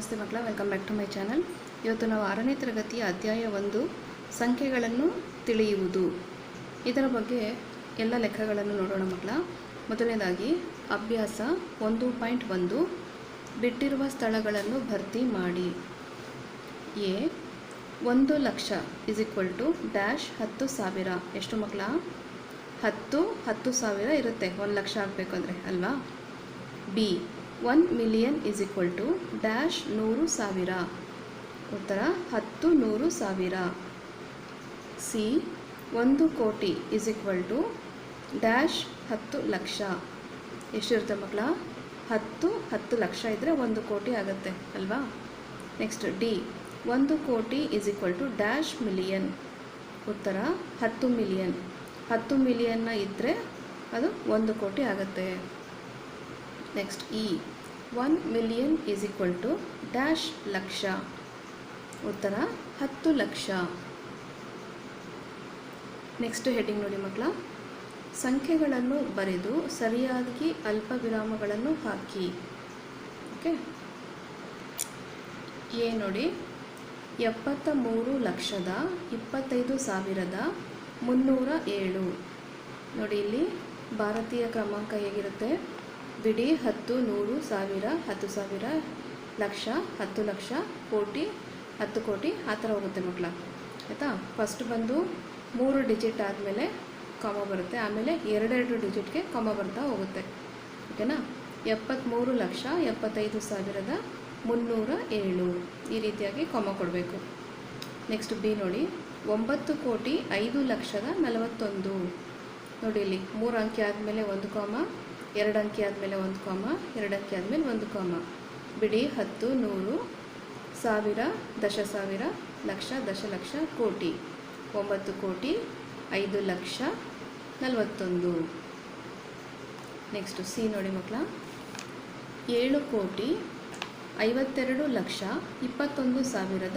ನಮಸ್ತೆ ಮಕ್ಕಳ welcome back to my channel ಇವತ್ತು ನಾವು ಆರನೇ ತರಗತಿಯ ಅಧ್ಯಾಯ ಒಂದು, ಸಂಖ್ಯೆಗಳನ್ನು ತಿಳಿಯುವುದು. ಇದರ ಬಗ್ಗೆ ಎಲ್ಲ ಲೆಕ್ಕಗಳನ್ನು ನೋಡೋಣ ಮಕ್ಕಳ. ಮೊದಲನೇದಾಗಿ, ಅಭ್ಯಾಸ ಒಂದು ಪಾಯಿಂಟ್ ಒಂದು, ಬಿಟ್ಟಿರುವ ಸ್ಥಳಗಳನ್ನು ಭರ್ತಿ ಮಾಡಿ. ಎ, ಒಂದು lakh is equal to dash ಹತ್ತು ಸಾವಿರ. ಎಷ್ಟು ಮಕ್ಕಳ? ಹತ್ತು ಹತ್ತು ಸಾವಿರ ಇರುತ್ತೆ. ಒಂದು ಲಕ್ಷ ಆಗಬೇಕಂದ್ರೆ ಅಲ್ವಾ? B one million is equal to dash ನೂರು ಸಾವಿರ. ಉತ್ತರ, ಹತ್ತು ನೂರು ಸಾವಿರ. ಸಿ, ಒಂದು ಕೋಟಿ ಇಸ್ ಈಕ್ವಲ್ ಟು ಡ್ಯಾಶ್ ಹತ್ತು ಲಕ್ಷ. ಎಷ್ಟಿರುತ್ತೆ ಮಕ್ಕಳ? ಹತ್ತು ಹತ್ತು ಲಕ್ಷ ಇದ್ದರೆ ಒಂದು ಕೋಟಿ ಆಗುತ್ತೆ, ಅಲ್ವಾ? ನೆಕ್ಸ್ಟ್ ಡಿ ಒಂದು ಕೋಟಿ is equal to dash million ಉತ್ತರ, ಹತ್ತು ಮಿಲಿಯನ್ ಹತ್ತು ಮಿಲಿಯನ್ನ ಇದ್ದರೆ ಅದು ಒಂದು ಕೋಟಿ ಆಗುತ್ತೆ. Next E one million is equal to dash lakh ಉತ್ತರ, ಹತ್ತು ಲಕ್ಷ. ನೆಕ್ಸ್ಟ್ ಹೆಡಿಂಗ್ ನೋಡಿ ಮಕ್ಕಳ. ಸಂಖ್ಯೆಗಳನ್ನು ಬರೆದು ಸರಿಯಾಗಿ ಅಲ್ಪ ವಿರಾಮಗಳನ್ನು ಹಾಕಿ. ಓಕೆ ಎ ನೋಡಿ ಎಪ್ಪತ್ತ ಮೂರು ಲಕ್ಷದ ಇಪ್ಪತ್ತೈದು ಸಾವಿರದ ಮುನ್ನೂರ ಏಳು. ನೋಡಿ ಇಲ್ಲಿ ಭಾರತೀಯ ಕ್ರಮಾಂಕ ಹೇಗಿರುತ್ತೆ? ಬಿಡಿ ಹತ್ತು ನೂರು ಸಾವಿರ, ಹತ್ತು ಸಾವಿರ, ಲಕ್ಷ, ಹತ್ತು ಲಕ್ಷ, ಕೋಟಿ, ಹತ್ತು ಕೋಟಿ, ಆ ಥರ ಹೋಗುತ್ತೆ ಮಕ್ಕಳ. ಆಯಿತಾ? ಫಸ್ಟ್ ಬಂದು ಮೂರು ಡಿಜಿಟ್ ಆದಮೇಲೆ ಕಮ ಬರುತ್ತೆ. ಆಮೇಲೆ ಎರಡೆರಡು ಡಿಜಿಟ್ಗೆ ಕಮ ಬರ್ತಾ ಹೋಗುತ್ತೆ. ಓಕೆನಾ? ಎಪ್ಪತ್ತ್ಮೂರು ಲಕ್ಷ, ಎಪ್ಪತ್ತೈದು ಸಾವಿರದ ಮುನ್ನೂರ ಏಳು. ಈ ರೀತಿಯಾಗಿ ಕಮ ಕೊಡಬೇಕು. ನೆಕ್ಸ್ಟ್ ಬಿ ನೋಡಿ. ಒಂಬತ್ತು ಕೋಟಿ ಐದು ಲಕ್ಷದ ನಲವತ್ತೊಂದು. ನೋಡಿ ಇಲ್ಲಿ ಮೂರು ಅಂಕಿ ಆದಮೇಲೆ ಒಂದು ಕಾಮ ಎರಡು ಅಂಕಿ ಆದಮೇಲೆ ಒಂದು ಕಾಮ ಎರಡು ಅಂಕಿ ಆದಮೇಲೆ ಒಂದು ಕಾಮ ಬಿಡಿ, ಹತ್ತು, ನೂರು, ಸಾವಿರ, ದಶ ಸಾವಿರ, ಲಕ್ಷ ದಶಲಕ್ಷ ಕೋಟಿ. ಒಂಬತ್ತು ಕೋಟಿ, ಐದು ಲಕ್ಷ, ನಲವತ್ತೊಂದು. ನೆಕ್ಸ್ಟು ಸಿ ನೋಡಿ ಮಕ್ಕಳ. ಏಳು ಕೋಟಿ, ಐವತ್ತೆರಡು ಲಕ್ಷ, ಇಪ್ಪತ್ತೊಂದು ಸಾವಿರದ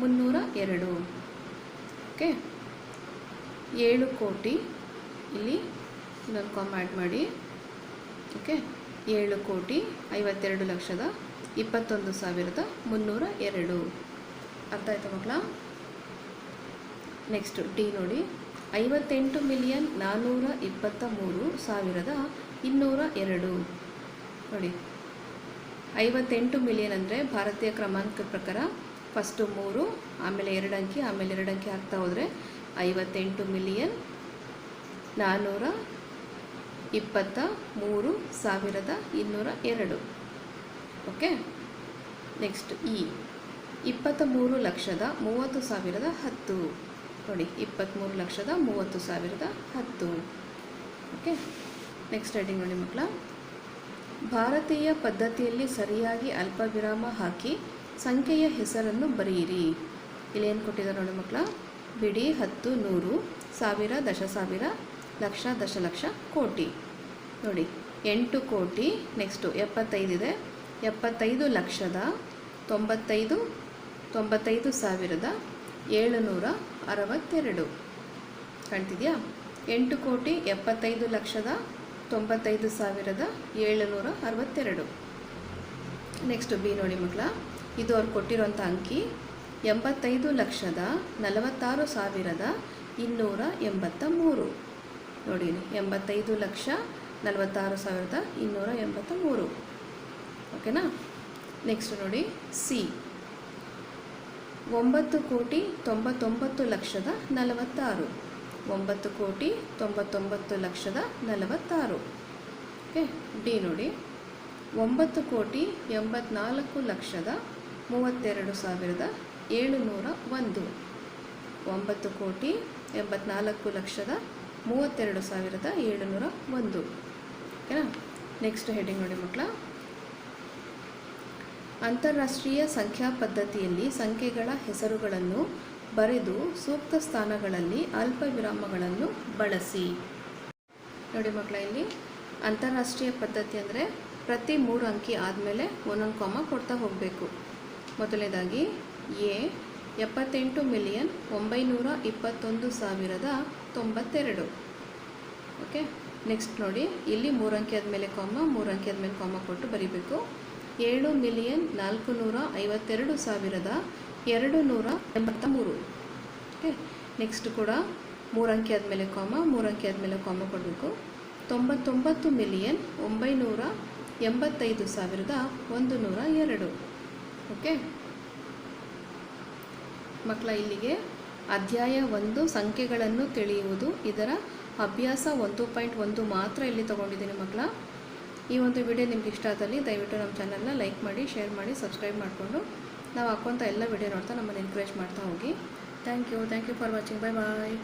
ಮುನ್ನೂರ ಎರಡು. ಓಕೆ ಏಳು ಕೋಟಿ, ಇಲ್ಲಿ ಇನ್ನೊಂದು ಕಾಮ್ ಆ್ಯಡ್ ಮಾಡಿ. ಓಕೆ. ಏಳು ಕೋಟಿ ಐವತ್ತೆರಡು ಲಕ್ಷದ ಇಪ್ಪತ್ತೊಂದು ಸಾವಿರದ ಮುನ್ನೂರ ಎರಡು. ಅರ್ಥ ಆಯ್ತಾ ಮಕ್ಕಳ? ನೆಕ್ಸ್ಟ್ ಡಿ ನೋಡಿ. ಐವತ್ತೆಂಟು ಮಿಲಿಯನ್ ನಾನ್ನೂರ ಇಪ್ಪತ್ತ ಮೂರು ಸಾವಿರದ ಇನ್ನೂರ ಎರಡು. ನೋಡಿ. ಐವತ್ತೆಂಟು ಮಿಲಿಯನ್ ಅಂದರೆ ಭಾರತೀಯ ಕ್ರಮಾಂಕದ ಪ್ರಕಾರ ಫಸ್ಟು ಮೂರು, ಆಮೇಲೆ ಎರಡು ಅಂಕಿ ಆಮೇಲೆ ಎರಡು ಅಂಕಿ ಹಾಕ್ತಾ ಹೋದರೆ ಐವತ್ತೆಂಟು ಮಿಲಿಯನ್ ನಾನ್ನೂರ ಇಪ್ಪತ್ತ ಮೂರು ಸಾವಿರದ ಇನ್ನೂರ ಎರಡು. ಓಕೆ ನೆಕ್ಸ್ಟ್ ಇ ಇಪ್ಪತ್ತ ಮೂರು ಲಕ್ಷದ ಮೂವತ್ತು ಸಾವಿರದ ಹತ್ತು. ನೋಡಿ ಇಪ್ಪತ್ತ್ಮೂರು ಲಕ್ಷದ ಮೂವತ್ತು ಸಾವಿರದ ಹತ್ತು. ಓಕೆ ನೆಕ್ಸ್ಟ್ ಹೆಡಿಂಗ್ ನೋಡಿ ಮಕ್ಕಳ. ಭಾರತೀಯ ಪದ್ಧತಿಯಲ್ಲಿ ಸರಿಯಾಗಿ ಅಲ್ಪ ವಿರಾಮ ಹಾಕಿ ಸಂಖ್ಯೆಯ ಹೆಸರನ್ನು ಬರೆಯಿರಿ. ಇಲ್ಲಿ ಏನು ಕೊಟ್ಟಿದ್ದಾರೆ ನೋಡಿ ಮಕ್ಕಳ? ಬಿಡಿ ಹತ್ತು ನೂರು ಸಾವಿರ ದಶ ಸಾವಿರ ಲಕ್ಷ ದಶಲಕ್ಷ ಕೋಟಿ. ನೋಡಿ, ಎಂಟು ಕೋಟಿ ನೆಕ್ಸ್ಟು ಎಪ್ಪತ್ತೈದಿದೆ ಎಪ್ಪತ್ತೈದು ಲಕ್ಷದ ತೊಂಬತ್ತೈದು ತೊಂಬತ್ತೈದು ಸಾವಿರದ ಏಳುನೂರ ಅರವತ್ತೆರಡು. ಕಾಣ್ತಿದೆಯಾ? ಎಂಟು ಕೋಟಿ, ಎಪ್ಪತ್ತೈದು ಲಕ್ಷದ ತೊಂಬತ್ತೈದು ಸಾವಿರದ ಏಳುನೂರ ಅರವತ್ತೆರಡು. ನೆಕ್ಸ್ಟ್ ಬಿ ನೋಡಿ ಮಕ್ಕಳ, ಇದು ಅವ್ರು ಕೊಟ್ಟಿರೋಂಥ ಅಂಕಿ. ಎಂಬತ್ತೈದು ಲಕ್ಷದ ನಲವತ್ತಾರು ಸಾವಿರದ ಇನ್ನೂರ ಎಂಬತ್ತ ಮೂರು. ನೋಡಿ ಎಂಬತ್ತೈದು ಲಕ್ಷ ನಲವತ್ತಾರು ಸಾವಿರದ ಇನ್ನೂರ ಎಂಬತ್ತ ಮೂರು ಓಕೆನಾ ನೆಕ್ಸ್ಟ್ ನೋಡಿ ಸಿ ಒಂಬತ್ತು ಕೋಟಿ ತೊಂಬತ್ತೊಂಬತ್ತು ಲಕ್ಷದ ನಲವತ್ತಾರು. ಒಂಬತ್ತು ಕೋಟಿ ತೊಂಬತ್ತೊಂಬತ್ತು ಲಕ್ಷದ ನಲವತ್ತಾರು. ಓಕೆ ಡಿ ನೋಡಿ. ಒಂಬತ್ತು ಕೋಟಿ ಎಂಬತ್ನಾಲ್ಕು ಲಕ್ಷದ ಮೂವತ್ತೆರಡು ಸಾವಿರದ ಏಳುನೂರ ಒಂದು. ಒಂಬತ್ತು ಕೋಟಿ ಎಂಬತ್ನಾಲ್ಕು ಲಕ್ಷದ ಮೂವತ್ತೆರಡು ಸಾವಿರದ ಏಳುನೂರ ಒಂದು. ಓಕೆನಾ? ನೆಕ್ಸ್ಟ್ ಹೆಡಿಂಗ್ ನೋಡಿ ಮಕ್ಕಳ ಅಂತಾರಾಷ್ಟ್ರೀಯ ಸಂಖ್ಯಾ ಪದ್ಧತಿಯಲ್ಲಿ ಸಂಖ್ಯೆಗಳ ಹೆಸರುಗಳನ್ನು ಬರೆದು ಸೂಕ್ತ ಸ್ಥಾನಗಳಲ್ಲಿ ಅಲ್ಪ ವಿರಾಮಗಳನ್ನು ಬಳಸಿ. ನೋಡಿ ಮಕ್ಕಳ ಇಲ್ಲಿ. ಅಂತಾರಾಷ್ಟ್ರೀಯ ಪದ್ಧತಿ ಅಂದರೆ ಪ್ರತಿ ಮೂರು ಅಂಕಿ ಆದಮೇಲೆ ಒಂದೊಂದು ಕಾಮ ಕೊಡ್ತಾ ಹೋಗಬೇಕು. ಮೊದಲನೇದಾಗಿ ಎ ಎಪ್ಪತ್ತೆಂಟು ಮಿಲಿಯನ್ ಒಂಬೈನೂರ ಇಪ್ಪತ್ತೊಂದು ಸಾವಿರದ ತೊಂಬತ್ತೆರಡು. ಓಕೆ, ನೆಕ್ಸ್ಟ್ ನೋಡಿ. ಇಲ್ಲಿ ಮೂರು ಮೇಲೆ ಆದಮೇಲೆ ಕಾಮ ಮೂರು ಮೇಲೆ ಆದಮೇಲೆ ಕಾಮ ಕೊಟ್ಟು ಬರೀಬೇಕು. ಏಳು ಮಿಲಿಯನ್ ನಾಲ್ಕು ನೂರ ಐವತ್ತೆರಡು ಸಾವಿರದ ಎರಡು ನೂರ ಎಂಬತ್ತ ಮೂರು ಓಕೆ, ನೆಕ್ಸ್ಟ್ ಕೂಡ ಮೂರು ಮೇಲೆ ಆದಮೇಲೆ ಕಾಮ ಮೂರು ಮೇಲೆ ಆದಮೇಲೆ ಕಾಮ ಕೊಡಬೇಕು. ತೊಂಬತ್ತೊಂಬತ್ತು ಮಿಲಿಯನ್ ಒಂಬೈನೂರ ಎಂಬತ್ತೈದು ಸಾವಿರದ ಒಂದು ನೂರ ಎರಡು. ಓಕೆ ಮಕ್ಕಳ ಇಲ್ಲಿಗೆ ಅಧ್ಯಾಯ ಒಂದು ಸಂಖ್ಯೆಗಳನ್ನು ತಿಳಿಯುವುದು. ಇದರ ಅಭ್ಯಾಸ ಒಂದು ಪಾಯಿಂಟ್ ಒಂದು ಮಾತ್ರ ಇಲ್ಲಿ ತೊಗೊಂಡಿದ್ದೀನಿ ಮಕ್ಕಳ. ಈ ಒಂದು ವಿಡಿಯೋ ನಿಮ್ಗೆ ಇಷ್ಟ ಆದಲ್ಲಿ ದಯವಿಟ್ಟು ನಮ್ಮ ಚಾನಲ್ನ ಲೈಕ್ ಮಾಡಿ, ಶೇರ್ ಮಾಡಿ, ಸಬ್ಸ್ಕ್ರೈಬ್ ಮಾಡಿಕೊಂಡು ನಾವು ಹಾಕುವಂಥ ಎಲ್ಲ ವಿಡಿಯೋ ನೋಡ್ತಾ ನಮ್ಮನ್ನು ಎನ್ಕರೇಜ್ ಮಾಡ್ತಾ ಹೋಗಿ. Thank you thank you for watching bye bye